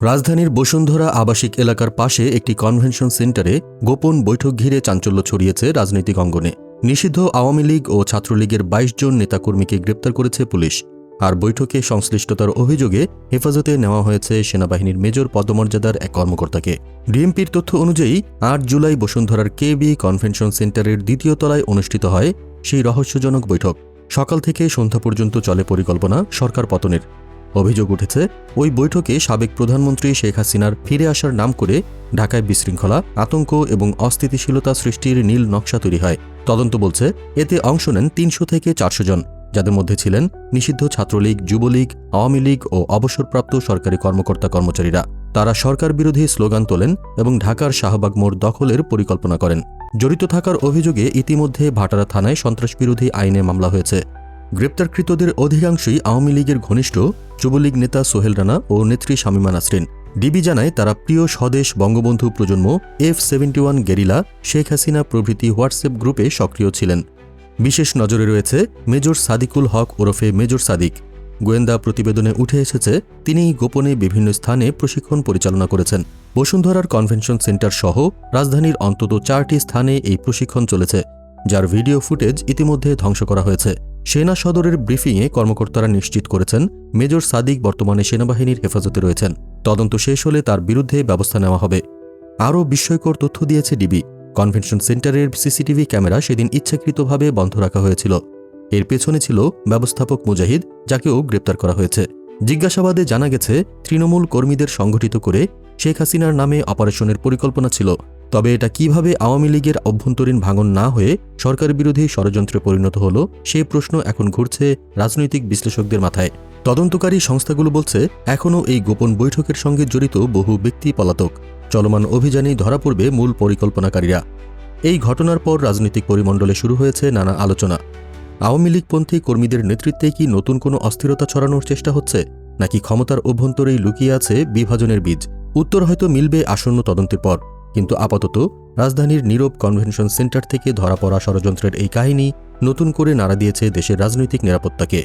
রাজধানীর বসুন্ধরা আবাসিক এলাকার পাশে একটি কনভেনশন সেন্টারে গোপন বৈঠক ঘিরে চাঞ্চল্য ছড়িয়েছে রাজনৈতিক অঙ্গনে। নিষিদ্ধ আওয়ামী লীগ ও ছাত্রলীগের বাইশ জন নেতাকর্মীকে গ্রেপ্তার করেছে পুলিশ। আর বৈঠকে সংশ্লিষ্টতার অভিযোগে হেফাজতে নেওয়া হয়েছে সেনাবাহিনীর মেজর পদমর্যাদার এক কর্মকর্তাকে। ডিএমপির তথ্য অনুযায়ী, আট জুলাই বসুন্ধরার কেবি কনভেনশন সেন্টারের দ্বিতীয় তলায় অনুষ্ঠিত হয় সেই রহস্যজনক বৈঠক। সকাল থেকে সন্ধ্যা পর্যন্ত চলে পরিকল্পনা সরকার পতনের। অভিযোগ উঠেছে, ওই বৈঠকে সাবেক প্রধানমন্ত্রী শেখ হাসিনার ফিরে আসার নাম করে ঢাকায় বিশৃঙ্খলা, আতঙ্ক এবং অস্থিতিশীলতা সৃষ্টির নীল নকশা তৈরি হয়। তদন্ত বলছে, এতে অংশ নেন তিনশো থেকে চারশো জন। যাদের মধ্যে ছিলেন নিষিদ্ধ ছাত্রলীগ, যুবলীগ, আওয়ামী লীগ ও অবসরপ্রাপ্ত সরকারি কর্মকর্তা কর্মচারীরা। তারা সরকার বিরোধী স্লোগান তোলেন এবং ঢাকার শাহবাগ মোড় দখলের পরিকল্পনা করেন। জড়িত থাকার অভিযোগে ইতিমধ্যে ভাটারা থানায় সন্ত্রাসবিরোধী আইনে মামলা হয়েছে। গ্রেপ্তারকৃতদের অধিকাংশই আওয়ামী লীগের ঘনিষ্ঠ যুবলীগ নেতা সোহেল রানা ও নেত্রী শামীমা নাসরিন। ডিবি জানায়, তারা প্রিয় স্বদেশ বঙ্গবন্ধু প্রজন্ম F seventy one guerrilla Sheikh Hasina প্রভৃতি হোয়াটসঅ্যাপ গ্রুপে সক্রিয় ছিলেন। বিশেষ নজরে রয়েছে, মেজর সাদিকুল হক ওরফে মেজর সাদিক। গোয়েন্দা প্রতিবেদনে উঠে এসেছে তিনি গোপনে বিভিন্ন স্থানে প্রশিক্ষণ পরিচালনা করেছেন। বসুন্ধরার কনভেনশন সেন্টার সহ রাজধানীর অন্তত চারটি স্থানে এই প্রশিক্ষণ চলেছে, যার ভিডিও ফুটেজ ইতিমধ্যে ধ্বংস করা হয়েছে। সেনা সদরের ব্রিফিংয়ে কর্মকর্তারা নিশ্চিত করেছেন, মেজর সাদিক বর্তমানে সেনাবাহিনীর হেফাজতে রয়েছেন। তদন্ত শেষ হলে তার বিরুদ্ধে ব্যবস্থা নেওয়া হবে। আরও বিস্ময়কর তথ্য দিয়েছে ডিবি। কনভেনশন সেন্টারের সিসিটিভি ক্যামেরা সেদিন ইচ্ছাকৃতভাবে বন্ধ রাখা হয়েছিল। এর পেছনে ছিল ব্যবস্থাপক মুজাহিদ, যাকেও গ্রেপ্তার করা হয়েছে। জিজ্ঞাসাবাদে জানা গেছে, তৃণমূল কর্মীদের সংগঠিত করে শেখ হাসিনার নামে অপারেশনের পরিকল্পনা ছিল। তবে এটা কীভাবে আওয়ামী লীগের অভ্যন্তরীণ ভাঙন না হয়ে সরকার বিরোধী ষড়যন্ত্রে পরিণত হল, সে প্রশ্ন এখন ঘুরছে রাজনৈতিক বিশ্লেষকদের মাথায়। তদন্তকারী সংস্থাগুলো বলছে, এখনও এই গোপন বৈঠকের সঙ্গে জড়িত বহু ব্যক্তি পলাতক। চলমান অভিযানেই ধরা পড়বে মূল পরিকল্পনাকারীরা। এই ঘটনার পর রাজনৈতিক পরিমণ্ডলে শুরু হয়েছে নানা আলোচনা। আওয়ামী লীগপন্থী কর্মীদের নেতৃত্বে কি নতুন কোনো অস্থিরতা ছড়ানোর চেষ্টা হচ্ছে, নাকি ক্ষমতার অভ্যন্তরেই লুকিয়ে আছে বিভাজনের বীজ? উত্তর হয়তো মিলবে আসন্ন তদন্তের পর। কিন্তু আপাতত রাজধানীর নীরব কনভেনশন সেন্টার থেকে ধরা পড়া ষড়যন্ত্রের এই কাহিনী নতুন করে নাড়া দিয়েছে দেশের রাজনৈতিক নিরাপত্তাকে।